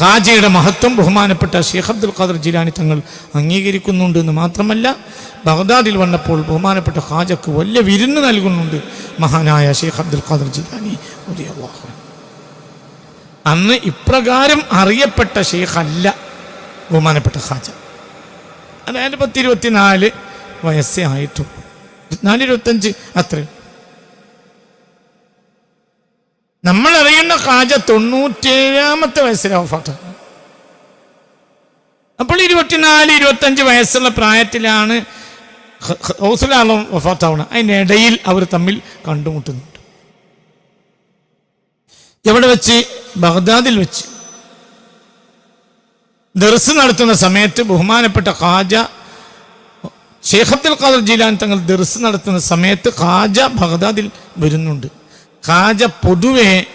ഖാജയുടെ മഹത്വം ബഹുമാനപ്പെട്ട ഷെയ്ഖ് അബ്ദുൽ ഖാദർ ജിലാനി തങ്ങൾ അംഗീകരിക്കുന്നുണ്ട് എന്ന് മാത്രമല്ല ബഗ്ദാദിൽ വന്നപ്പോൾ ബഹുമാനപ്പെട്ട ഖാജക്ക് വലിയ വിരുന്ന് നൽകുന്നുണ്ട് മഹാനായ ഷെയ്ഖ് അബ്ദുൽ ഖാദർ ജിലാനി. അന്ന് ഇപ്രകാരം അറിയപ്പെട്ട ഷെയ്ഖ് അല്ല ബഹുമാനപ്പെട്ട ഖാജ. അതായത് പത്തിരുപത്തിനാല് വയസ്സേ ആയിട്ടുള്ളൂ. ഇരുപത്തിനാല് ഇരുപത്തഞ്ച് അത്രയും നമ്മൾ അറിയുന്ന ഖാജ തൊണ്ണൂറ്റേഴാമത്തെ വയസ്സിലെ വഫാത്താണ് അപ്പോൾ ഇരുപത്തിനാല് ഇരുപത്തഞ്ച് വയസ്സുള്ള പ്രായത്തിലാണ് ഹൗസിലാളം വഫാത്താവുന്നത് അതിനിടയിൽ അവർ തമ്മിൽ കണ്ടുമുട്ടുന്നുണ്ട്. എവിടെ വെച്ച്? ബഗ്ദാദിൽ വെച്ച്. ദർസ് നടത്തുന്ന സമയത്ത് ബഹുമാനപ്പെട്ട ഖാജ ഷേഖ് അബ്ദുൽ ഖാദർ ജീലാൻ തങ്ങൾ ദർസ് നടത്തുന്ന സമയത്ത് ഖാജ ബഗ്ദാദിൽ വരുന്നുണ്ട്. പൊതുവെ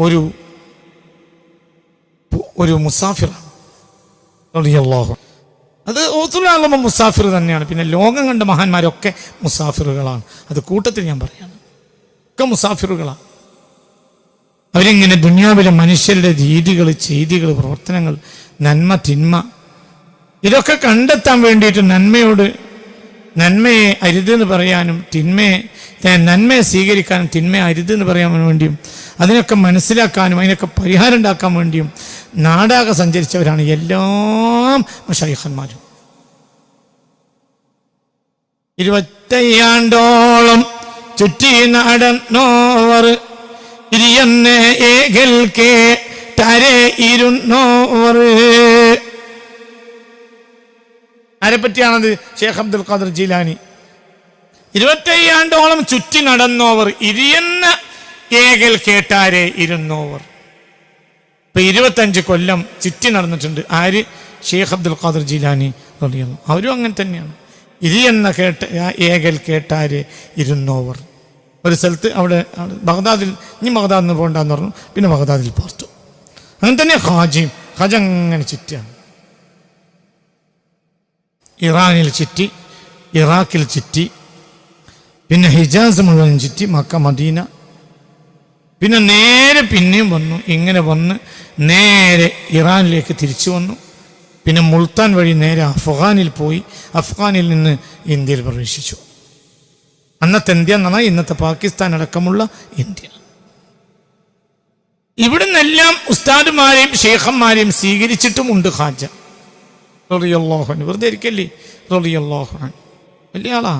ഒരു ഒരു മുസാഫിറാണ്. റളിയല്ലാഹു അത് ഓത്തുലാകുമ്പോൾ മുസാഫിർ തന്നെയാണ്. പിന്നെ ലോകം കണ്ട മഹാന്മാരൊക്കെ മുസാഫിറുകളാണ്. അത് കൂട്ടത്തിൽ ഞാൻ പറയാണ്. ഒക്കെ മുസാഫിറുകളാണ്. അവരിങ്ങനെ ദുനിയാവിലെ മനുഷ്യരുടെ രീതികൾ ചെയ്തികൾ പ്രവർത്തനങ്ങൾ നന്മ തിന്മ ഇതൊക്കെ കണ്ടെത്താൻ വേണ്ടിയിട്ട് നന്മയോട് നന്മയെ അരുതെന്ന് പറയാനും തിന്മയെ നന്മയെ സ്വീകരിക്കാനും തിന്മയെ അരുതെന്ന് പറയാൻ വേണ്ടിയും അതിനൊക്കെ മനസ്സിലാക്കാനും അതിനൊക്കെ പരിഹാരം ഉണ്ടാക്കാൻ വേണ്ടിയും നാടാകെ സഞ്ചരിച്ചവരാണ് എല്ലാം മഷൈഹന്മാരും ഇരുപത്തയ്യാണ്ടോളം ചുറ്റി നടന്നോവർ ഇരിയന്നേ ഏകൽ തരേ ഇരുന്നോവർ. ആരെ പറ്റിയാണത് ഷേഖ് അബ്ദുൽ ഖാദർ ജീലാനി. ഇരുപത്തയ്യാണ്ടോളം ചുറ്റി നടന്നോവർ. ഇരിയെന്ന ഏകൽ കേട്ടാരെ ഇരുന്നോവർ. ഇപ്പൊ ഇരുപത്തഞ്ച് കൊല്ലം ചുറ്റി നടന്നിട്ടുണ്ട്. ആര്? ഷേഖ് അബ്ദുൽ ഖാദർ ജീലാനി റളിയല്ലാഹു അവരും അങ്ങനെ തന്നെയാണ്. ഇരിയെന്ന കേട്ട ഏകൽ കേട്ടാരെ ഇരുന്നോവർ. ഒരു സ്ഥലത്ത് അവിടെ ബഗ്ദാദിൽ ഇനി ബഗ്ദാദിൽ പോകണ്ടെന്ന് പറഞ്ഞു. പിന്നെ ബഗ്ദാദിൽ പാർത്തു. അങ്ങനെ തന്നെ ഹാജിയും ഹജ അങ്ങനെ ചുറ്റിയാണ്. ഇറാനിൽ ചുറ്റി ഇറാഖിൽ ചുറ്റി പിന്നെ ഹിജാസ് മുഴുവൻ ചുറ്റി മക്ക മദീന. പിന്നെ നേരെ പിന്നെയും വന്നു ഇങ്ങനെ വന്ന് നേരെ ഇറാനിലേക്ക് തിരിച്ചു വന്നു. പിന്നെ മുൾത്താൻ വഴി നേരെ അഫ്ഗാനിൽ പോയി അഫ്ഗാനിൽ നിന്ന് ഇന്ത്യയിൽ പ്രവേശിച്ചു. അന്നത്തെ ഇന്ത്യ എന്ന് പറഞ്ഞാൽ ഇന്നത്തെ പാകിസ്ഥാൻ അടക്കമുള്ള ഇന്ത്യ. ഇവിടുന്നെല്ലാം ഉസ്താദുമാരെയും ഷേഖന്മാരെയും സ്വീകരിച്ചിട്ടുമുണ്ട് ഖാജ. റളിയല്ലാഹു അൻഹു. വെറുതെ ഇരിക്കല്ലേ? റളിയല്ലാഹു വലിയ ആളാ.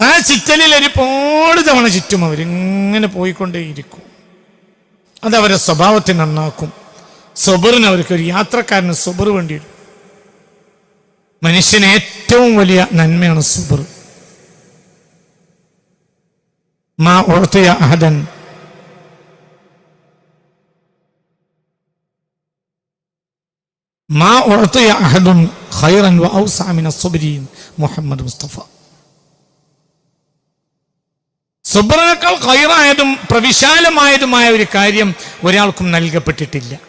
ആ ചിറ്റലിൽ ഒരുപാട് തവണ ചുറ്റും അവരിങ്ങനെ പോയിക്കൊണ്ടേയിരിക്കും. അതവരെ സ്വഭാവത്തെ നന്നാക്കും. സ്വബറിന് അവർക്ക് ഒരു യാത്രക്കാരന് സൊബർ വേണ്ടി വരും മനുഷ്യന് ഏറ്റവും വലിയ നന്മയാണ് സുബർ മാ ഉഴത്തിയ അഹദൻ മാ അഹദുൻ ഖൈറൻ വ മുഹമ്മദ് മുസ്തഫ. സുബ്രനേക്കാൾ ഖൈറായതും പ്രവിശാലമായതുമായ ഒരു കാര്യം ഒരാൾക്കും നൽകപ്പെട്ടിട്ടില്ല.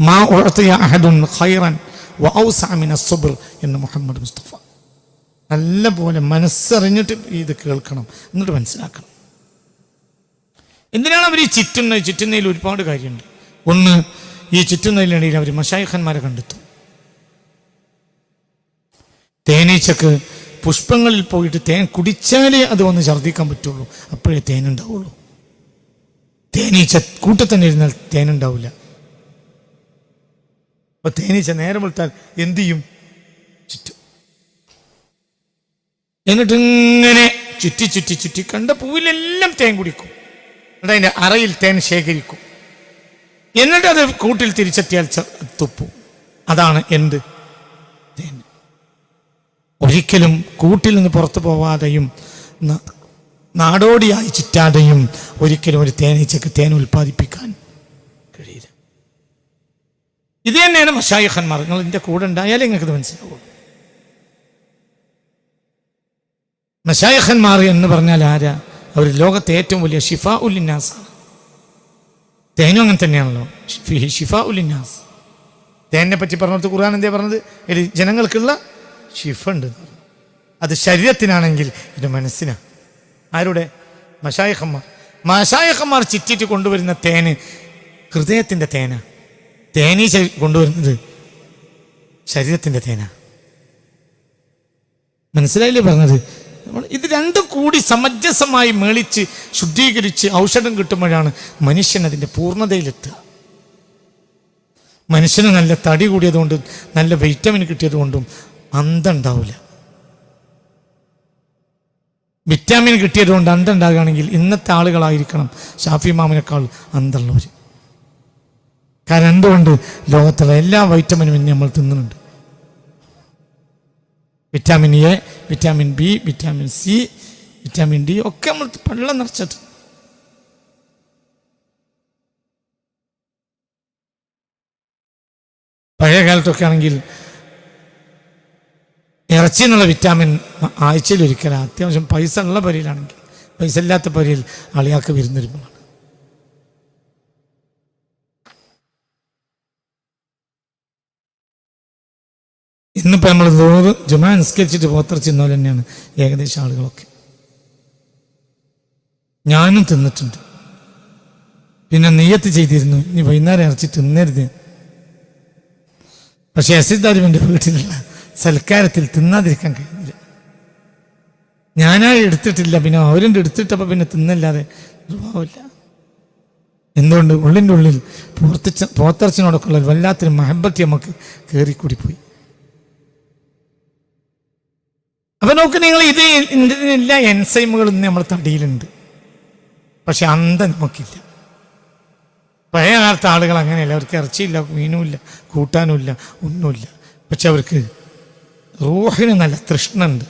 മാ ഉഴത്തിയ അഹദുൻ ഖൈറൻ വ എന്ന് മുഹമ്മദ് മുസ്തഫ. നല്ല പോലെ മനസ്സറിഞ്ഞിട്ട് ഇത് കേൾക്കണം എന്നിട്ട് മനസ്സിലാക്കണം. എന്തിനാണ് അവർ ഈ ചുറ്റുന്നത്? ചുറ്റുന്നതിൽ ഒരുപാട് കാര്യമുണ്ട്. ഒന്ന് ഈ ചുറ്റുന്നതിനിടയിൽ അവർ മഷായഖന്മാരെ കണ്ടെത്തും. തേനീച്ചക്ക് പുഷ്പങ്ങളിൽ പോയിട്ട് തേൻ കുടിച്ചാലേ അത് വന്ന് ഛർദ്ദിക്കാൻ പറ്റുള്ളൂ. അപ്പോഴേ തേനുണ്ടാവുള്ളൂ. തേനീച്ച കൂട്ടത്തന്നെ ഇരുന്നാൽ തേനുണ്ടാവില്ല. അപ്പൊ തേനീച്ച നേരം വിളിത്താൽ എന്ത് ചെയ്യും? ചുറ്റും. എന്നിട്ടിങ്ങനെ ചുറ്റി ചുറ്റി ചുറ്റി കണ്ട പൂവിലെല്ലാം തേൻ കുടിക്കും. എന്നിട്ട് അതിന്റെ അറയിൽ തേൻ ശേഖരിക്കും. എന്നിട്ട് അത് കൂട്ടിൽ തിരിച്ചെത്തിയാൽ തുപ്പു. അതാണ് എന്ത്? ഒരിക്കലും കൂട്ടിൽ നിന്ന് പുറത്തു പോവാതെയും നാടോടിയായി ചുറ്റാതെയും ഒരിക്കലും ഒരു തേനീച്ചക്ക് തേൻ ഉൽപ്പാദിപ്പിക്കാൻ കഴിയില്ല. ഇത് തന്നെയാണ് മഷായിഖന്മാർ. നിങ്ങൾ എന്റെ കൂടെ ഉണ്ടായാലേ നിങ്ങൾക്ക് ഇത് മനസ്സിലാവുള്ളൂ. മഷായിഖന്മാർ എന്ന് പറഞ്ഞാൽ ആരാ? അവർ ലോകത്തെ ഏറ്റവും വലിയ ഷിഫ ഉല്ലിന്നാസാണ് തേനും അങ്ങനെ തന്നെയാണല്ലോ. ഷിഫ ഉല്ലിന്നാസ് തേനെ പറ്റി പറഞ്ഞത് ഖുർആൻ എന്താ പറഞ്ഞത്? ജനങ്ങൾക്കുള്ള ഷിഫ ഉണ്ട് അത് ശരീരത്തിനാണെങ്കിൽ ഇത് മനസ്സിനാണ് ആരുടെ? മഷായിഖന്മാർ മഷായക്കന്മാർ ചിറ്റിറ്റ് കൊണ്ടുവരുന്ന തേന് ഹൃദയത്തിന്റെ തേന. തേനീ കൊണ്ടുവരുന്നത് ശരീരത്തിന്റെ തേന. മനസ്സിലായില്ലേ പറഞ്ഞത്? ഇത് രണ്ടും കൂടി സമഞ്ജസമായി മേളിച്ച് ശുദ്ധീകരിച്ച് ഔഷധം കിട്ടുമ്പോഴാണ് മനുഷ്യൻ അതിന്റെ പൂർണതയിലെത്തുക. മനുഷ്യന് നല്ല തടി കൂടിയതുകൊണ്ടും നല്ല വൈറ്റമിൻ കിട്ടിയതുകൊണ്ടും അന്തം ഉണ്ടാവില്ല വിറ്റാമിൻ കിട്ടിയതുകൊണ്ട് അന്തം ഉണ്ടാകുകയാണെങ്കിൽ ഇന്നത്തെ ആളുകളായിരിക്കണം ഷാഫി മാമിനേക്കാൾ അന്തമുള്ളവർ കാരണം എന്തുകൊണ്ട് ലോകത്തുള്ള എല്ലാ വൈറ്റമിനും ഇന്ന് നമ്മൾ തിന്നുന്നുണ്ട്? Vitamin A vitamin B vitamin C vitamin D ഒക്കെ നമ്മൾ വെള്ളം നിറച്ചിട്ട്. പഴയ കാലത്തൊക്കെ ആണെങ്കിൽ ഇറച്ചി എന്നുള്ള വിറ്റാമിൻ ആഴ്ചയിൽ ഒരിക്കലാണ് അത്യാവശ്യം പൈസ ഉള്ള പരിയിലാണെങ്കിൽ പൈസ ഇല്ലാത്ത പരിയിൽ ആളിയാൾക്ക് വിരുന്നിരുമ്പോഴാണ് ഇന്നിപ്പോൾ നമ്മൾ നൂറ് ജുമാ നിസ്കരിച്ചിട്ട് പോത്ര പോലെ തന്നെയാണ് ഏകദേശം ആളുകളൊക്കെ. ഞാനും തിന്നിട്ടുണ്ട്. പിന്നെ നെയ്യത്ത് ചെയ്തിരുന്നു. ഇനി വൈകുന്നേരം ഇറച്ചി തിന്നരുത്. പക്ഷെ അസിദാരുവിന്റെ വീട്ടിലുള്ള സൽക്കാരത്തിൽ തിന്നാതിരിക്കാൻ കഴിഞ്ഞില്ല. ഞാനായി എടുത്തിട്ടില്ല. പിന്നെ അവരുടെ എടുത്തിട്ടപ്പോൾ പിന്നെ തിന്നല്ലാതെ സ്വഭാവമില്ല എന്തുകൊണ്ട് ഉള്ളിന്റെ ഉള്ളിൽ പോർത്തിച്ച പോത്തർച്ചിനോടൊക്കെയുള്ള വല്ലാത്തൊരു മഹബത്തി നമുക്ക് കയറിക്കൂടിപ്പോയി അപ്പൊ നോക്ക് നിങ്ങൾ ഇത് എല്ലാ എൻസൈമുകളും നമ്മൾ തടിയിലുണ്ട്. പക്ഷെ അന്ത നമുക്കില്ല. പഴയ കാലത്തെ ആളുകൾ അങ്ങനെയല്ല. അവർക്ക് ഇറച്ചിയില്ല മീനുമില്ല കൂട്ടാനുമില്ല ഒന്നുമില്ല. പക്ഷെ അവർക്ക് റൂഹിന് നല്ല തൃഷ്ണുണ്ട്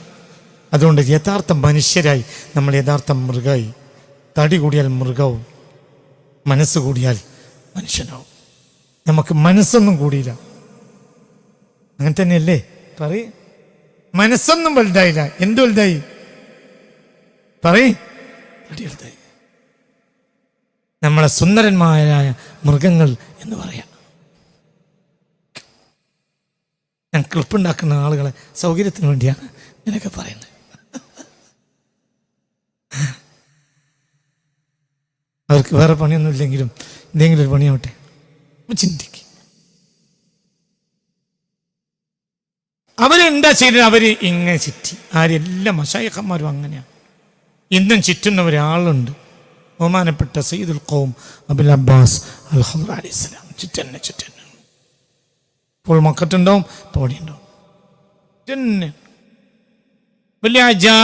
അതുകൊണ്ട് യഥാർത്ഥ മനുഷ്യരായി നമ്മൾ യഥാർത്ഥ മൃഗമായി. തടി കൂടിയാൽ മൃഗവും മനസ്സ് കൂടിയാൽ മനുഷ്യനാവും. നമുക്ക് മനസ്സൊന്നും കൂടിയില്ല. അങ്ങനെ തന്നെയല്ലേ പറയ്. മനസ്സൊന്നും വലുതായില്ല. എന്ത് വലുതായി? പറയ്. വലുതായി നമ്മളെ സുന്ദരന്മാരായ മൃഗങ്ങൾ എന്ന് പറയാം. ഞാൻ ക്ലിപ്പുണ്ടാക്കുന്ന ആളുകളെ സൗകര്യത്തിന് വേണ്ടിയാണ് ഇങ്ങനെയൊക്കെ പറയുന്നത്. അവർക്ക് വേറെ പണിയൊന്നും ഇല്ലെങ്കിലും എന്തെങ്കിലും ഒരു പണിയാവട്ടെ. ചിന്തിക്കും. അവരെന്താ ചെയ്തത്? അവർ ഇങ്ങനെ ചുറ്റി. ആരെല്ലാം മഷായക്കന്മാരും അങ്ങനെയാണ് ഇന്നും ചുറ്റുന്ന ഒരാളുണ്ട്. ബഹുമാനപ്പെട്ട സയ്യിദുൽ ഖൗം അബുൽ അബ്ബാസ് അൽ ഹുർ അലൈഹി സ്വലാം ചുറ്റന്നെ ചുറ്റന്നെ. ഇപ്പോൾ മക്കത്തുണ്ടാവും തോടിയുണ്ടാവും വലിയ അജാ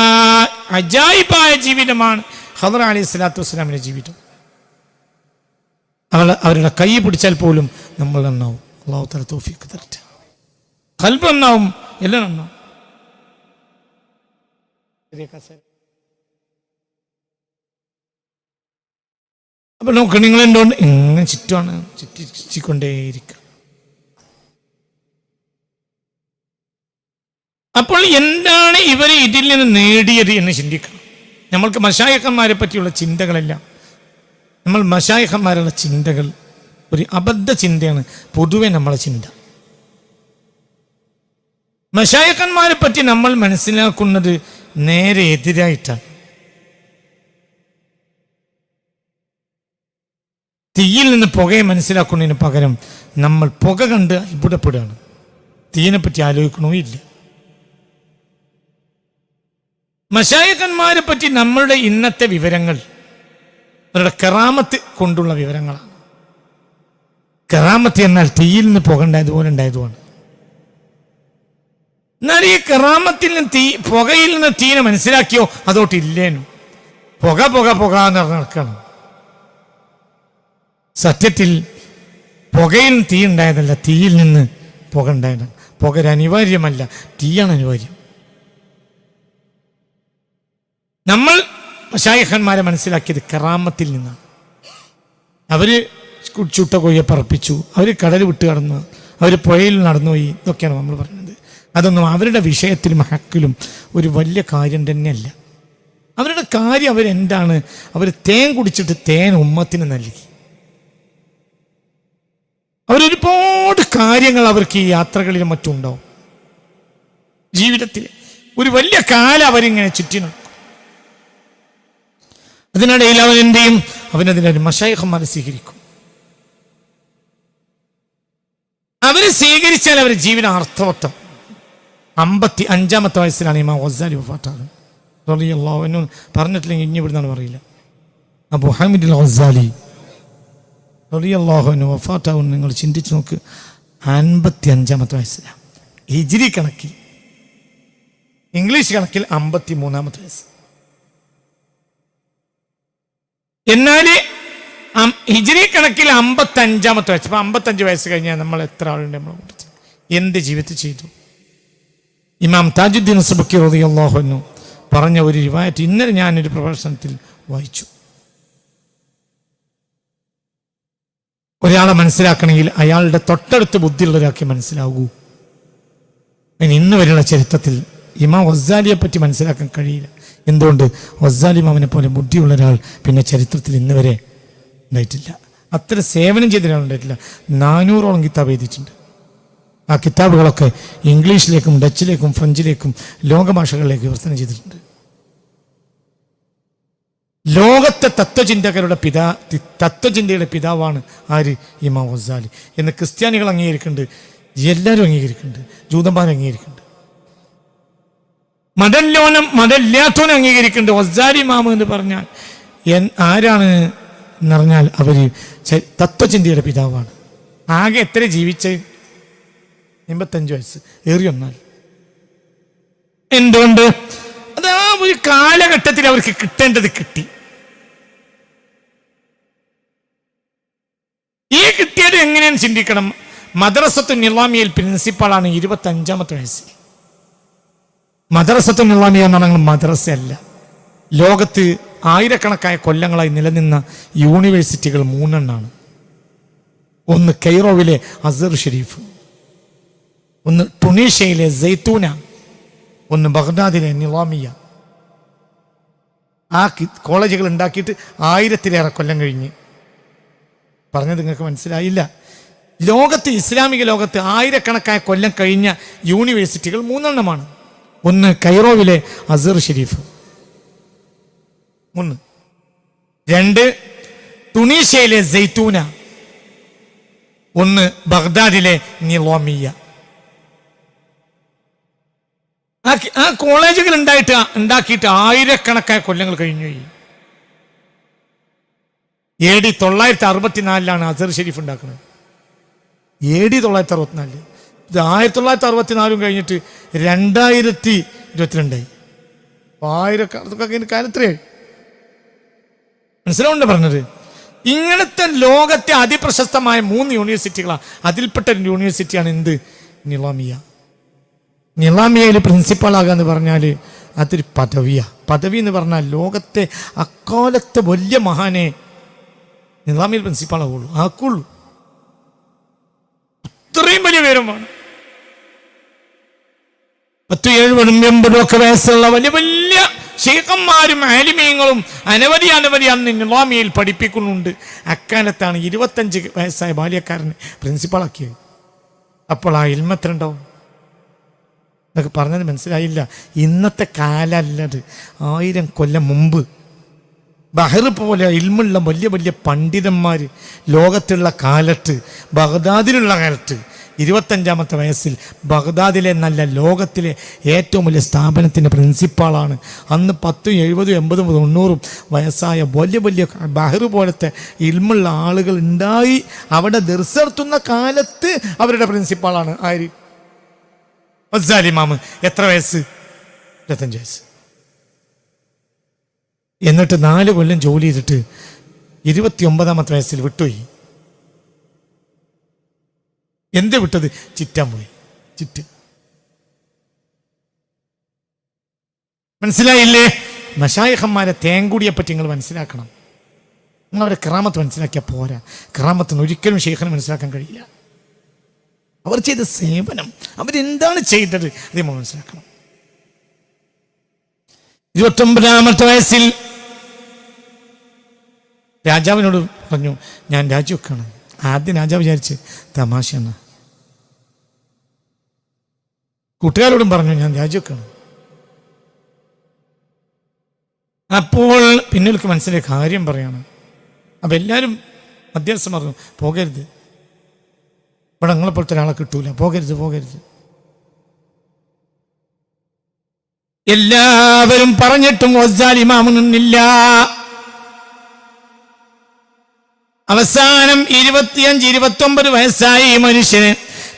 അജായിബായ ജീവിതമാണ് ഹദർ അലി സ്വലാത്തു വസ്സലാമിന്റെ ജീവിതം. അവൾ അവരുടെ കൈ പിടിച്ചാൽ പോലും നമ്മൾ നന്നാവും. അള്ളാഹു തല തോഫിക്ക് തരട്ടെ. കൽബ് നന്നാവും എല്ലാം നന്നാവും. അപ്പൊ നോക്ക് നിങ്ങൾ എന്തുകൊണ്ട് ഇങ്ങനെ ചുറ്റുമാണ് ചുറ്റി ചുറ്റിക്കൊണ്ടേയിരിക്കുക? അപ്പോൾ എന്താണ് ഇവർ ഇതിൽ നിന്ന് നേടിയത് എന്ന് ചിന്തിക്കണം. നമ്മൾക്ക് മഷായഹന്മാരെ പറ്റിയുള്ള ചിന്തകളെല്ലാം നമ്മൾ മഷായക്കന്മാരുടെ ചിന്തകൾ ഒരു അബദ്ധ ചിന്തയാണ് പൊതുവെ നമ്മളെ ചിന്ത. മഷായക്കന്മാരെ പറ്റി നമ്മൾ മനസ്സിലാക്കുന്നത് നേരെ എതിരായിട്ടാണ്. തീയിൽ നിന്ന് പുകയെ മനസ്സിലാക്കുന്നതിന് പകരം നമ്മൾ പുക കണ്ട് അത്ഭുതപ്പെടുകയാണ്. തീയിനെ പറ്റി ആലോചിക്കണോ? ഇല്ല. മഷായക്കന്മാരെ പറ്റി നമ്മളുടെ ഇന്നത്തെ വിവരങ്ങൾ അവരുടെ കറാമത്ത് കൊണ്ടുള്ള വിവരങ്ങളാണ്. കറാമത്ത് എന്നാൽ തീയിൽ നിന്ന് പുക ഉണ്ടായതുപോലെ ഉണ്ടായതുമാണ് എന്നാൽ ഈ കറാമത്തിൽ നിന്ന് തീ പുകയിൽ നിന്ന് തീനെ മനസ്സിലാക്കിയോ? അതോട്ട് ഇല്ലേനു. പുക പുക പുക എന്ന് നടക്കണം. സത്യത്തിൽ പുകയിൽ തീ ഉണ്ടായതല്ല തീയിൽ നിന്ന് പുക ഉണ്ടായതാണ്. പുക ഒരു അനിവാര്യമല്ല തീയാണ് അനിവാര്യം. നമ്മൾ ഷായഖന്മാരെ മനസ്സിലാക്കിയത് കറാമത്തിൽ നിന്നാണ്. അവർ ചുട്ട കൊയ്യെ പറപ്പിച്ചു അവർ കടൽ വിട്ട് കടന്നു അവർ പുഴയിൽ നടന്നുപോയി ഇതൊക്കെയാണ് നമ്മൾ പറയുന്നത് അതൊന്നും അവരുടെ വിഷയത്തിലും ഹക്കിലും ഒരു വലിയ കാര്യം തന്നെയല്ല. അവരുടെ കാര്യം അവരെന്താണ്? അവർ തേൻ കുടിച്ചിട്ട് തേൻ ഉമ്മത്തിന് നൽകി. അവരൊരുപാട് കാര്യങ്ങൾ അവർക്ക് ഈ യാത്രകളിൽ മറ്റുണ്ടാവും ജീവിതത്തിൽ ഒരു വലിയ കാലം അവരിങ്ങനെ ചുറ്റി നടക്കും. അതിനിടയിൽ അവൻ എന്ത് ചെയ്യും? അവനതിനൊരു മഷായഹന്മാരെ സ്വീകരിക്കും. അവർ സ്വീകരിച്ചാൽ അവരുടെ ജീവിതം അർത്ഥവത്തം അമ്പത്തി അഞ്ചാമത്തെ വയസ്സിലാണ് ഇമാം ഗസാലി വഫാത്താകുന്നത്. റളിയല്ലാഹു അൻഹു പറഞ്ഞിട്ടില്ലെങ്കിൽ ഇനി ഇവിടുന്നാണ് പറയില്ല അബു ഹമീദ് ഗസാലി റളിയല്ലാഹു അൻഹു വഫാത്താകും നിങ്ങൾ ചിന്തിച്ച് നോക്ക്. അൻപത്തി അഞ്ചാമത്തെ വയസ്സിലാണ്. ഹിജിരി കണക്കിൽ ഇംഗ്ലീഷ് കണക്കിൽ അമ്പത്തി മൂന്നാമത്തെ വയസ്സ്. എന്നാൽ ഹിജിരി കണക്കിൽ അമ്പത്തി അഞ്ചാമത്തെ വയസ്സ്. അപ്പൊ അമ്പത്തഞ്ച് വയസ്സ് കഴിഞ്ഞാൽ നമ്മൾ എത്ര ആളുണ്ട് കൂട്ടത്തിൽ? എന്ത് ജീവിതത്തിൽ ചെയ്തു? ഇമാം താജുദ്ദീൻ സുബക്കി റളിയല്ലാഹു പറഞ്ഞ ഒരു റിവായറ്റ് ഇന്നലെ ഞാനൊരു പ്രഭാഷണത്തിൽ വായിച്ചു. ഒരാളെ മനസ്സിലാക്കണമെങ്കിൽ അയാളുടെ തൊട്ടടുത്ത് ബുദ്ധിയുള്ളവരാക്കി മനസ്സിലാകൂ. ഇന്ന് വരെയുള്ള ചരിത്രത്തിൽ ഇമാം വസ്സാലിയെ പറ്റി മനസ്സിലാക്കാൻ കഴിയില്ല. എന്തുകൊണ്ട്? വസാലി ഇമാമിനെ പോലെ ബുദ്ധിയുള്ള ഒരാൾ പിന്നെ ചരിത്രത്തിൽ ഇന്ന് വരെ ഉണ്ടായിട്ടില്ല. അത്ര സേവനം ചെയ്ത ഒരാൾ ഉണ്ടായിട്ടില്ല. നാനൂറോളം കിതാബ് എഴുതിയിട്ടുണ്ട്. ആ കിതാബുകളൊക്കെ ഇംഗ്ലീഷിലേക്കും ഡച്ചിലേക്കും ഫ്രഞ്ചിലേക്കും ലോകഭാഷകളിലേക്ക് വിവർത്തനം ചെയ്തിട്ടുണ്ട്. ലോകത്തെ തത്വചിന്തകരുടെ പിതാ തത്വചിന്തയുടെ പിതാവാണ് ആര്? ഇമാം ഗസാലി എന്ന് ക്രിസ്ത്യാനികൾ അംഗീകരിക്കുന്നുണ്ട്. എല്ലാവരും അംഗീകരിക്കുന്നുണ്ട്. ജൂതന്മാർ അംഗീകരിക്കുന്നുണ്ട്. മതല്ലോനം മതമില്ലാത്തവനും അംഗീകരിക്കുന്നുണ്ട്. വസാലി മാമ എന്ന് പറഞ്ഞാൽ എൻ ആരാണ് എന്നറിഞ്ഞാൽ അവർ തത്വചിന്തയുടെ പിതാവാണ്. ആകെ എത്ര ജീവിച്ച്? എൺപത്തഞ്ച് വയസ്സ്. ഏറിയൊന്നാൽ എന്തുകൊണ്ട്? അത് ആ ഒരു കാലഘട്ടത്തിൽ അവർക്ക് കിട്ടേണ്ടത് കിട്ടി. ഈ കിട്ടിയത് എങ്ങനെയാണ് ചിന്തിക്കണം. മദ്രസത്തു നിലാമിയയിൽ പ്രിൻസിപ്പാളാണ് ഇരുപത്തി അഞ്ചാമത്തെ വയസ്സിൽ. മദ്രസത്തു നിലാമിയ എന്ന് പറഞ്ഞാൽ മദ്രസ അല്ല ലോകത്ത് ആയിരക്കണക്കായ കൊല്ലങ്ങളായി നിലനിന്ന യൂണിവേഴ്സിറ്റികൾ മൂന്നെണ്ണാണ്. ഒന്ന് കെയ്റോവിലെ അസർ ഷെരീഫ്. ഒന്ന് ടുണീഷ്യയിലെ സൈത്തൂന ഒന്ന് ബഗ്ദാദിലെ നിവാമിയ. ആ കോളേജുകൾ ഉണ്ടാക്കിയിട്ട് ആയിരത്തിലേറെ കൊല്ലം കഴിഞ്ഞ്. പറഞ്ഞത് നിങ്ങൾക്ക് മനസ്സിലായില്ല. ലോകത്ത് ഇസ്ലാമിക ലോകത്ത് ആയിരക്കണക്കായ കൊല്ലം കഴിഞ്ഞ യൂണിവേഴ്സിറ്റികൾ മൂന്നെണ്ണമാണ്. ഒന്ന് കൈറോവിലെ അസർ ഷെരീഫ്. ഒന്ന് രണ്ട് തുണീഷ്യയിലെ സൈത്തൂന. ഒന്ന് ബഗ്ദാദിലെ നിലോമിയ ആ കോളേജുകൾ ഉണ്ടായിട്ട് ഉണ്ടാക്കിയിട്ട് ആയിരക്കണക്കായ കൊല്ലങ്ങൾ കഴിഞ്ഞു എ ഡി തൊള്ളായിരത്തി അറുപത്തിനാലിലാണ് അസർ ഷെരീഫ് ഉണ്ടാക്കുന്നത്. എ ഡി തൊള്ളായിരത്തി അറുപത്തിനാലിൽ ഇത് ആയിരത്തി തൊള്ളായിരത്തി അറുപത്തിനാലും കഴിഞ്ഞിട്ട് രണ്ടായിരത്തി ഇരുപത്തിരണ്ടായി ആയിരക്കാലത്തൊക്കെ കാലത്രേ. മനസ്സിലാവുണ്ട് പറഞ്ഞത്? ഇങ്ങനത്തെ ലോകത്തെ അതിപ്രശസ്തമായ മൂന്ന് യൂണിവേഴ്സിറ്റികളാണ് അതിൽപ്പെട്ട യൂണിവേഴ്സിറ്റിയാണ് എന്ത്? നിലാമിയ പ്രിൻസിപ്പളാകുക എന്ന് പറഞ്ഞാൽ അതൊരു പദവിയാണ് പദവി എന്ന് പറഞ്ഞാൽ ലോകത്തെ അക്കാലത്തെ വലിയ മഹാനെ നിളാമിയിൽ പ്രിൻസിപ്പാളാവുള്ളൂ ആക്കുള്ളൂ. അത്രയും വലിയ ഉയരമാണ്. പത്ത് എഴുപതും എൺപതും ഒക്കെ വയസ്സുള്ള വലിയ വലിയ ഷെയ്ഖന്മാരും ആലിമീങ്ങളും അനവധി അനവധി അന്ന് നിളാമിയിൽ പഠിപ്പിക്കുന്നുണ്ട്. അക്കാലത്താണ് ഇരുപത്തഞ്ച് വയസ്സായ ബാല്യക്കാരനെ പ്രിൻസിപ്പാളാക്കിയത് അപ്പോൾ ആ ഇൽമത്രണ്ടാവും എന്നൊക്കെ പറഞ്ഞത് മനസ്സിലായില്ല. ഇന്നത്തെ കാലല്ലത്. ആയിരം കൊല്ലം മുമ്പ് ബഹർ പോലെ ഇൽമുള്ള വലിയ വലിയ പണ്ഡിതന്മാർ ലോകത്തുള്ള കാലത്ത് ബഗ്ദാദിലുള്ള കാലത്ത് ഇരുപത്തഞ്ചാമത്തെ വയസ്സിൽ ബഗ്ദാദിലെ നല്ല ലോകത്തിലെ ഏറ്റവും വലിയ സ്ഥാപനത്തിന്റെ പ്രിൻസിപ്പാളാണ്. അന്ന് പത്തും എഴുപതും എൺപതും തൊണ്ണൂറും വയസ്സായ വലിയ വലിയ ബഹർ പോലത്തെ ഇൽമുള്ള ആളുകൾ ഉണ്ടായി അവിടെ ദർശർത്തുന്ന കാലത്ത് അവരുടെ പ്രിൻസിപ്പാളാണ് ആര്? വസ്സാലിമാമ് എത്ര വയസ്സ്? ഇരുപത്തഞ്ച് വയസ്സ്. എന്നിട്ട് നാല് കൊല്ലം ജോലി ചെയ്തിട്ട് ഇരുപത്തി ഒമ്പതാമത്തെ വയസ്സിൽ വിട്ടുപോയി. എന്ത് വിട്ടത്? ചിറ്റാൻ പോയി. ചിറ്റ്. മനസ്സിലായില്ലേ? മഷായഹന്മാരെ തേങ്കുടിയെ പറ്റി നിങ്ങൾ മനസ്സിലാക്കണം. നിങ്ങൾ അവരെ ക്രാമത്ത് മനസ്സിലാക്കിയാൽ പോരാ. ക്രാമത്തിന് ഒരിക്കലും ഷെയ്ഖിനെ മനസ്സിലാക്കാൻ കഴിയില്ല. അവർ ചെയ്ത സേവനം അവരെന്താണ് ചെയ്തത്? അത് നമ്മൾ മനസ്സിലാക്കണം. ഇരുപത്തൊമ്പതാമത്തെ വയസ്സിൽ രാജാവിനോട് പറഞ്ഞു ഞാൻ രാജിവെക്കാണ് ആദ്യം രാജാവ് വിചാരിച്ച് തമാശയാണ്. കൂട്ടുകാരോടും പറഞ്ഞു ഞാൻ രാജിവെക്കാണ് അപ്പോൾ പിന്നീട് മനസ്സിലെ കാര്യം പറയാണ്. അപ്പം എല്ലാവരും മധ്യസ്ഥം പറഞ്ഞു പോകരുത്. ഇവിടെ നിങ്ങളെപ്പോലത്തെ ഒരാളെ കിട്ടൂല. പോകരുത് പോകരുത്. എല്ലാവരും പറഞ്ഞിട്ടും ഇമാമ് നിന്നില്ല. അവസാനം ഇരുപത്തിയഞ്ച് ഇരുപത്തൊമ്പത് വയസ്സായ ഈ മനുഷ്യന്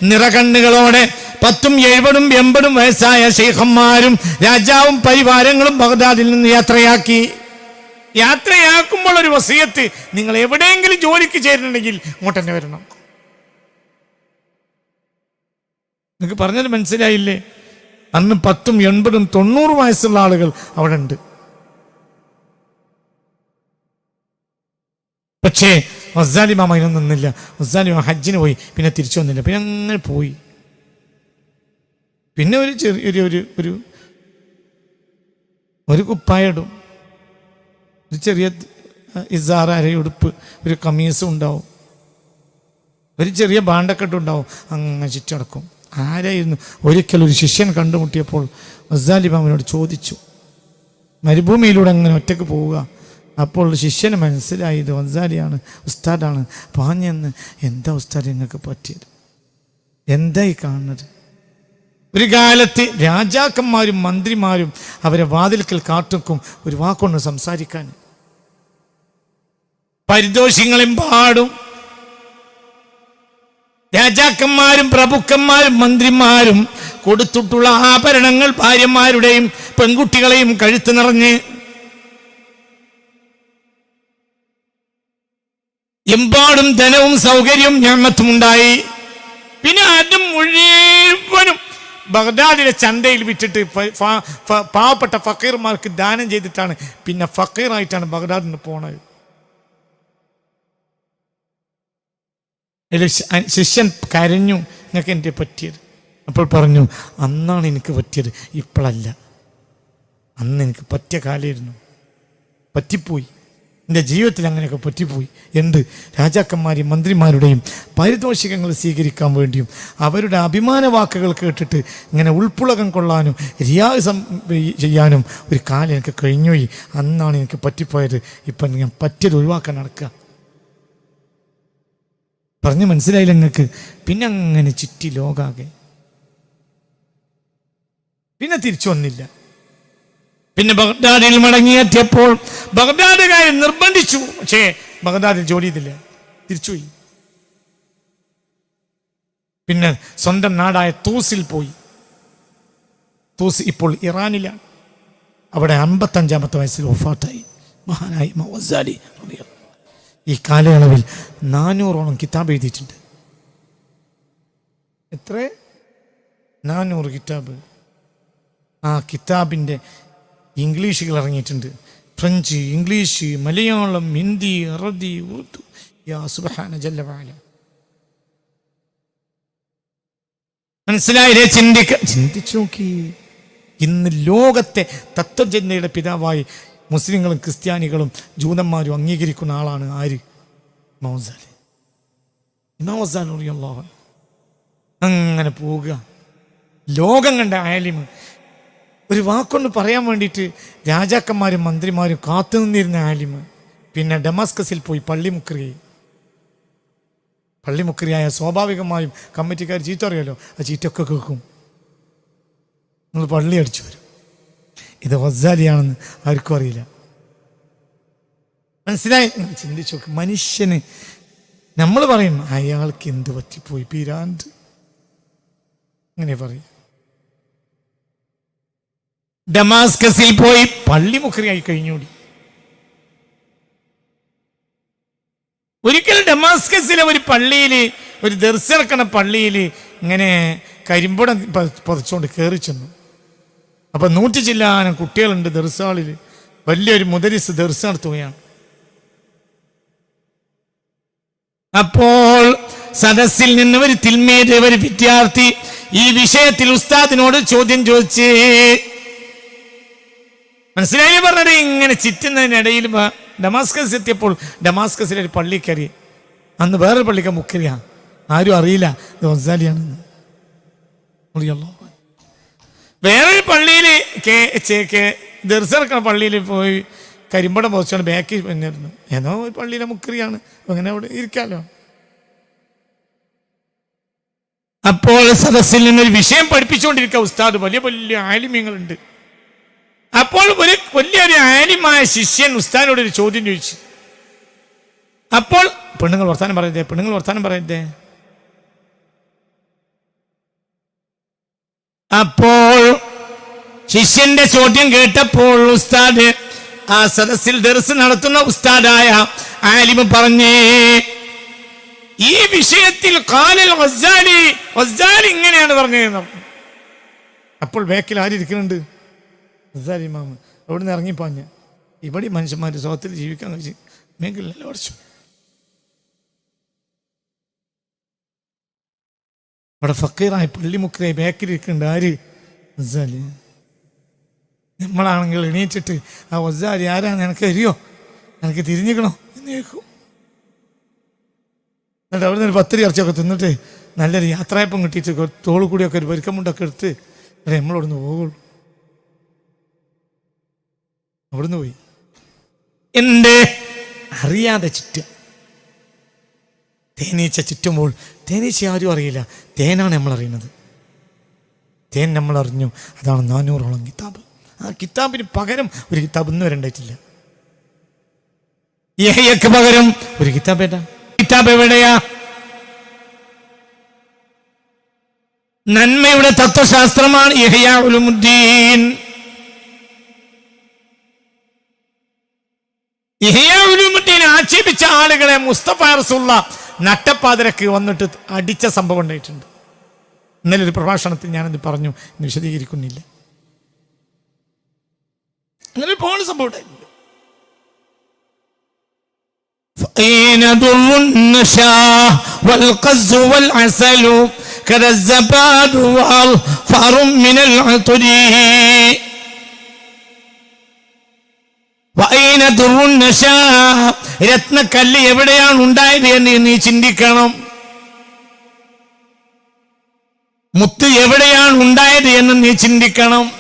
നിറകണ്ണുകളോടെ പത്തും എഴുപതും എൺപതും വയസ്സായ ശൈഖന്മാരും രാജാവും പരിവാരങ്ങളും ബഗ്ദാദിൽ നിന്ന് യാത്രയാക്കി. യാത്രയാക്കുമ്പോൾ ഒരു വസീയത്ത് നിങ്ങൾ എവിടെയെങ്കിലും ജോലിക്ക് ചേരുന്നുണ്ടെങ്കിൽ ഇങ്ങോട്ട് തന്നെ വരണം. നിങ്ങൾക്ക് പറഞ്ഞത് മനസ്സിലായില്ലേ? അന്ന് പത്തും എൺപതും തൊണ്ണൂറ് വയസ്സുള്ള ആളുകൾ അവിടെ ഉണ്ട് പക്ഷേ വസാലി മാമ അതിനൊന്നും നിന്നില്ല. വസാലി മാമ ഹജ്ജിന് പോയി പിന്നെ തിരിച്ചു വന്നില്ല. പിന്നെ അങ്ങനെ പോയി. പിന്നെ ഒരു ചെറിയൊരു ഒരു ഒരു ഒരു കുപ്പായടും. ഒരു ചെറിയ ഇസാറ അരയുടുപ്പ് ഒരു കമീസും ഉണ്ടാവും. ഒരു ചെറിയ ബാണ്ടക്കെട്ടുണ്ടാവും അങ്ങനെ ചുറ്റടക്കും ആരായിരുന്നു? ഒരിക്കൽ ഒരു ശിഷ്യൻ കണ്ടുമുട്ടിയപ്പോൾ വസാലി മാമനോട് ചോദിച്ചു മരുഭൂമിയിലൂടെ അങ്ങനെ ഒറ്റയ്ക്ക് പോവുക? അപ്പോൾ ശിഷ്യന് മനസ്സിലായി ഇത് വൻസാലിയാണ് ഉസ്താദാണ് പാഞ്ഞെന്ന് എന്താ ഉസ്താദ് നിങ്ങൾക്ക് പറ്റിയത്? എന്തായി കാണുന്നത്? ഒരു കാലത്ത് രാജാക്കന്മാരും മന്ത്രിമാരും അവരെ വാതിൽക്കൽ കാട്ടുക്കും ഒരു വാക്കൊണ്ട് സംസാരിക്കാൻ. പരിദോഷങ്ങളും പാടും രാജാക്കന്മാരും പ്രഭുക്കന്മാരും മന്ത്രിമാരും കൊടുത്തിട്ടുള്ള ആഭരണങ്ങൾ ഭാര്യമാരുടെയും പെൺകുട്ടികളെയും കഴുത്ത് നിറഞ്ഞ് എമ്പാടും ധനവും സൗകര്യവും ഞാമത്തും ഉണ്ടായി പിന്നെ അത് മുഴുവനും ബഗ്ദാദിലെ ചന്തയിൽ വിറ്റിട്ട് പാവപ്പെട്ട ഫക്കീർമാർക്ക് ദാനം ചെയ്തിട്ടാണ് പിന്നെ ഫക്കീറായിട്ടാണ് ബഗ്ദാദിന് പോണത്. ശിഷ്യൻ കരഞ്ഞു. നിങ്ങൾക്ക് എന്റെ പറ്റിയത്? അപ്പോൾ പറഞ്ഞു അന്നാണ് എനിക്ക് പറ്റിയത്. ഇപ്പോഴല്ല. അന്ന് എനിക്ക് പറ്റിയ കാലമായിരുന്നു. പറ്റിപ്പോയി. എന്റെ ജീവിതത്തിൽ അങ്ങനെയൊക്കെ പറ്റിപ്പോയി. എന്ത്? രാജാക്കന്മാരെയും മന്ത്രിമാരുടെയും പാരിതോഷികങ്ങൾ സ്വീകരിക്കാൻ വേണ്ടിയും അവരുടെ അഭിമാന വാക്കുകൾ കേട്ടിട്ട് ഇങ്ങനെ ഉൾപ്പുളകം കൊള്ളാനും രിയാസം ചെയ്യാനും ഒരു കാലം എനിക്ക് കഴിഞ്ഞുപോയി. അന്നാണ് എനിക്ക് പറ്റിപ്പോയത്. ഇപ്പം ഞാൻ പറ്റിയത് ഒഴിവാക്കാൻ നടക്കുക. പറഞ്ഞ് മനസ്സിലായില്ല നിങ്ങൾക്ക് പിന്നെ അങ്ങനെ ചുറ്റി ലോകാകെ. പിന്നെ തിരിച്ചു വന്നില്ല. പിന്നെ ബഗ്ദാദിൽ മടങ്ങിയെത്തിയപ്പോൾ ബഗ്ദാദുകാരൻ നിർബന്ധിച്ചു. പക്ഷേ ബഗ്ദാദിൽ ജോലി ചെയ്തില്ല. തിരിച്ചുപോയി. പിന്നെ സ്വന്തം നാടായ തൂസിൽ പോയി. തൂസ് ഇപ്പോൾ ഇറാനിലാണ്. അവിടെ അമ്പത്തഞ്ചാമത്തെ വയസ്സിൽ ഒഫാട്ടായി മഹാനായി മൗസാലി റളിയല്ലാഹു ഈ കാലയളവിൽ നാനൂറോളം കിതാബ് എഴുതിയിട്ടുണ്ട്. എത്ര? നാനൂറ് കിതാബ്. ആ കിതാബിന്റെ ഇംഗ്ലീഷുകൾ ഇറങ്ങിയിട്ടുണ്ട്. ഫ്രഞ്ച് ഇംഗ്ലീഷ് മലയാളം ഹിന്ദി അറബി ഉറുദു. യാ സുബഹാന ജല്ലവാല മനസ്സിലായില്ലേ? ചിന്തിക്ക ചിന്തിച്ചു നോക്കി. ഇന്ന് ലോകത്തെ തത്വചിന്തയുടെ പിതാവായി മുസ്ലിങ്ങളും ക്രിസ്ത്യാനികളും ജൂതന്മാരും അംഗീകരിക്കുന്ന ആളാണ് ആര്? അങ്ങനെ പോവുക. ലോകം കണ്ട ആലിമ് ഒരു വാക്കൊണ്ട് പറയാൻ വേണ്ടിയിട്ട് രാജാക്കന്മാരും മന്ത്രിമാരും കാത്തു നിന്നിരുന്ന ആലിമ് പിന്നെ ഡമാസ്കസിൽ പോയി പള്ളിമുക്കറി പള്ളിമുക്കറിയായ സ്വാഭാവികമായും കമ്മിറ്റിക്കാർ ചീത്ത അറിയാലോ? ആ ചീറ്റൊക്കെ കേൾക്കും. നിങ്ങൾ പള്ളി അടിച്ചു വരും. ഇത് വസാലിയാണെന്ന് ആർക്കും അറിയില്ല. മനസ്സിലായി? ചിന്തിച്ചു നോക്ക്. മനുഷ്യന് നമ്മൾ പറയും അയാൾക്ക് എന്ത് പറ്റിപ്പോയി? പീരാണ്ട് അങ്ങനെ പറയും. ഡമാസ്കസിൽ പോയി പള്ളി മുഖറിയായി കഴിഞ്ഞൂടി. ഒരിക്കൽ ഡമാസ്കസിലെ ഒരു പള്ളിയിൽ ഒരു ദർശനക്കണ പള്ളിയിൽ ഇങ്ങനെ കരിമ്പുടം പ- പതിച്ചുകൊണ്ട് കയറി ചെന്നു. അപ്പൊ നൂറ്റി ചില്ലാനം കുട്ടികളുണ്ട് ദർസാളിൽ വലിയൊരു മുദരിസ് ദർസ് നടത്തുകയാണ്. അപ്പോൾ സദസ്സിൽ നിന്ന് ഒരു തിന്മേത് ഒരു വിദ്യാർത്ഥി ഈ വിഷയത്തിൽ ഉസ്താദിനോട് ചോദ്യം ചോദിച്ച് മനസ്സിലായി പറഞ്ഞത്? ഇങ്ങനെ ചിറ്റുന്നതിനിടയിൽ ഡമാസ്കസ് എത്തിയപ്പോൾ ഡമാസ്കസിലെ ഒരു പള്ളി കയറി. അന്ന് വേറൊരു പള്ളിക്ക് മുക്കരിയാ ആരും അറിയില്ല. ഇത് വസാലിയാണെന്ന്. അറിയല്ലോ വേറൊരു പള്ളിയിൽ ദർശനക്കണ പള്ളിയിൽ പോയി കരിമ്പടം പോസ്റ്റാണ് ബാക്കി പിന്നിരുന്നു ഏതോ ഒരു പള്ളിയിലെ മുക്രിയാണ്. അങ്ങനെ അവിടെ ഇരിക്കാലോ. അപ്പോൾ സദസ്സിൽ നിന്നൊരു വിഷയം പഠിപ്പിച്ചുകൊണ്ടിരിക്കുക ഉസ്താദ്. വലിയ വലിയ ആലിമ്യങ്ങളുണ്ട് അപ്പോൾ ഒരു വലിയൊരു ആലിമായ ശിഷ്യൻ ഉസ്താദിനോട് ഒരു ചോദ്യം ചോദിച്ചു. അപ്പോൾ പെണ്ണുങ്ങൾ വർത്താനം പറയരുതേ പെണ്ണുങ്ങൾ വർത്താനം പറയരുതേ. അപ്പോൾ ശിഷ്യന്റെ ചോദ്യം കേട്ടപ്പോൾ ഉസ്താദ് ആ സദസ്സിൽ ദർസ് നടത്തുന്ന ഉസ്താദായ ആലിമ പറഞ്ഞേ ഈ വിഷയത്തിൽ വസ്സാലി ഇങ്ങനെയാണ് പറഞ്ഞത് അപ്പോൾ ബാക്കിൽ ആരിയ്ക്കുന്നുണ്ട് അവിടെ നിന്ന് ഇറങ്ങിപ്പാഞ്ഞ. ഇവിടെ മനുഷ്യന്മാർ സ്വത്തിൽ ജീവിക്കാൻ കഴിച്ചു മേഖല അവിടെ ഫക്കീറായി പള്ളിമുക്കറായി ബാക്കിലിരിക്കുന്നുണ്ട് ആര്? വസ്സാലി നമ്മളാണെങ്കിൽ എണീറ്റിട്ട് ആ വസ്സാലി ആരാന്ന് എനിക്ക് അറിയോ? എനിക്ക് തിരിഞ്ഞിക്കണോ? എന്ന് കേൾക്കും. എന്നിട്ട് അവിടെ നിന്ന് പത്തിരി ഇറച്ചിയൊക്കെ തിന്നിട്ട് നല്ലൊരു യാത്രയപ്പം കിട്ടിയിട്ട് തോളു കൂടിയൊക്കെ ഒരു പരിക്കമുണ്ടൊക്കെ എടുത്ത് നമ്മളവിടുന്ന് പോകുള്ളൂ. അവിടുന്ന് പോയി. എന്റെ അറിയാതെ ചുറ്റുക തേനീച്ച ചുറ്റുമ്പോൾ തേനീച്ച ആരും അറിയില്ല. തേനാണ് നമ്മൾ അറിയുന്നത് തേൻ നമ്മൾ അറിഞ്ഞു അതാണ് നാനൂറോളം കിതാബ്. ആ കിതാബിന് പകരം ഒരു കിതാബ് ഇന്ന് വരെ ഉണ്ടായിട്ടില്ല. യഹ്യക്ക് പകരം ഒരു കിതാബ് ഏതാ? കിതാബ് എവിടെയാ? നന്മയുടെ തത്വശാസ്ത്രമാണ് ഇഹയാ ഉലുമുദ്ദീൻ. ഇഹയാ ആക്ഷേപിച്ച ആളുകളെ മുസ്തഫ റസൂള്ള നട്ടപ്പാതിരക്ക് വന്നിട്ട് അടിച്ച സംഭവം ഉണ്ടായിട്ടുണ്ട് ഇന്നലെ ഒരു പ്രഭാഷണത്തിൽ ഞാനത് പറഞ്ഞു ഇന്ന് വിശദീകരിക്കുന്നില്ല അങ്ങനെ പോകുന്ന സംഭവം ഉണ്ടായിട്ടുണ്ട് فأين در النشاء والقز والعسل كذا الزباد والفار من العطر وأين در النشاء രത്നക്കല്ല് എവിടെയാണ് ഉണ്ടായത് എന്ന് നീ ചിന്തിക്കണം. മുത്ത് എവിടെയാണ് ഉണ്ടായത് എന്ന് നീ ചിന്തിക്കണം.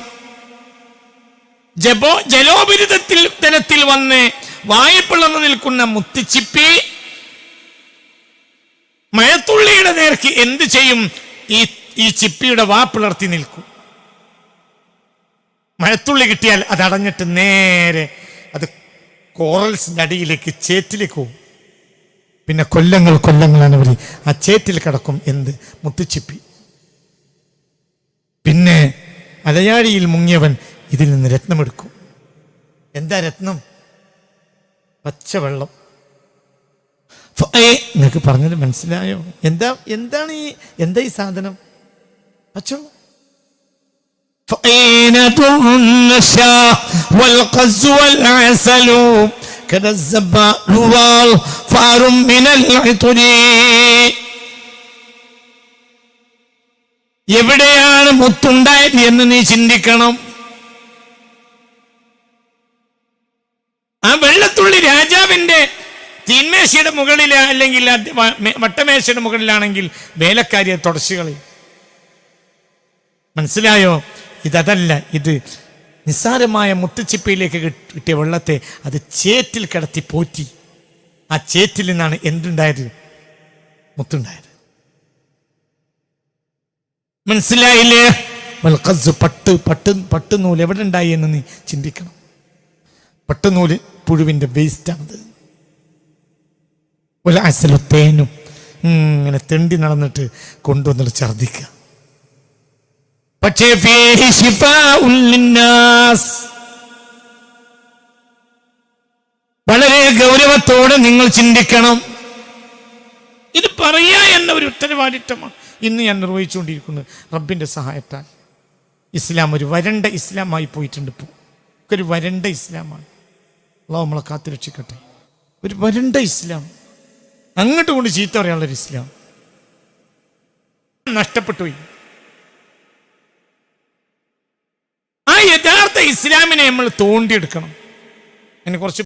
ജപോ ജലോപരിതത്തിൽ തലത്തിൽ വന്ന് വായ്പിളർന്നു നിൽക്കുന്ന മുത്തിച്ചിപ്പി മഴത്തുള്ളിയുടെ നേർക്ക് എന്ത് ചെയ്യും? ഈ ഈ ചിപ്പിയുടെ വാ പിളർത്തി നിൽക്കും. മഴത്തുള്ളി കിട്ടിയാൽ അത് അടഞ്ഞിട്ട് നേരെ അത് കോറൽസിന്റെ അടിയിലേക്ക് ചേറ്റിലേക്ക് പോകും. പിന്നെ കൊല്ലങ്ങൾ കൊല്ലങ്ങളാണ് അവർ ആ ചേറ്റിൽ കിടക്കും എന്ത്? മുത്തുച്ചിപ്പി പിന്നെ അലയാഴിയിൽ മുങ്ങിയവൻ ഇതിൽ നിന്ന് രത്നമെടുക്കും. എന്താ രത്നം? പച്ചവെള്ളം. നിങ്ങൾക്ക് പറഞ്ഞത് മനസ്സിലായോ? എന്താ എന്താണ് ഈ എന്താ ഈ സാധനം? പച്ചവെള്ളം? فأين در النشاء والقز والعسل كذا الزبال والفار من العطر എവിടെയാണ് മുത്തുണ്ടായത് എന്ന് നീ ചിന്തിക്കണം ആ വെള്ളത്തുള്ളി രാജാവിന്റെ തീന്മേശയുടെ മുകളിൽ അല്ലെങ്കിൽ അത് വ- മെ- വട്ടമേശയുടെ മുകളിലാണെങ്കിൽ വേലക്കാരിയെ തുടച്ചുകളി മനസ്സിലായോ ഇതല്ല ഇത് നിസ്സാരമായ മുത്തുച്ചിപ്പയിലേക്ക് കിട്ട് കിട്ടിയ വെള്ളത്തെ അത് ചേറ്റിൽ കിടത്തി പോറ്റി. ആ ചേറ്റിൽ നിന്നാണ് എന്തുണ്ടായത്? മുത്തുണ്ടായത്. മനസ്സിലായില്ലേ? മൽക്കസ് പട്ട് പട്ട് പട്ടുനൂൽ എവിടെ ഉണ്ടായി എന്ന് നീ ചിന്തിക്കണം. പട്ടുനൂൽ പുഴുവിന്റെ വേസ്റ്റാണത്. ഒരു അസലത്തേനും തേനും ഇങ്ങനെ തെണ്ടി നടന്നിട്ട് കൊണ്ടുവന്നിട്ട് ഛർദിക്കുക പക്ഷേ. വളരെ ഗൗരവത്തോടെ നിങ്ങൾ ചിന്തിക്കണം. ഇത് പറയാ എന്ന ഒരു ഉത്തരവാദിത്തമാണ് ഇന്ന് ഞാൻ നിർവഹിച്ചുകൊണ്ടിരിക്കുന്നത് റബ്ബിന്റെ സഹായത്താൽ. ഇസ്ലാം ഒരു വരണ്ട ഇസ്ലാമായി പോയിട്ടുണ്ട് ഇപ്പോൾ ഒരു വരണ്ട ഇസ്ലാമാണ്. അള്ളാഹു നമ്മളെ കാത്തു രക്ഷിക്കട്ടെ. ഒരു വരണ്ട ഇസ്ലാം. അങ്ങോട്ട് കൊണ്ട് ചീത്ത പറയാനുള്ളൊരു ഇസ്ലാം. നഷ്ടപ്പെട്ടു പോയി ആ യഥാർത്ഥ ഇസ്ലാമിനെ നമ്മൾ തോണ്ടിയെടുക്കണം. അതിന് കുറച്ച്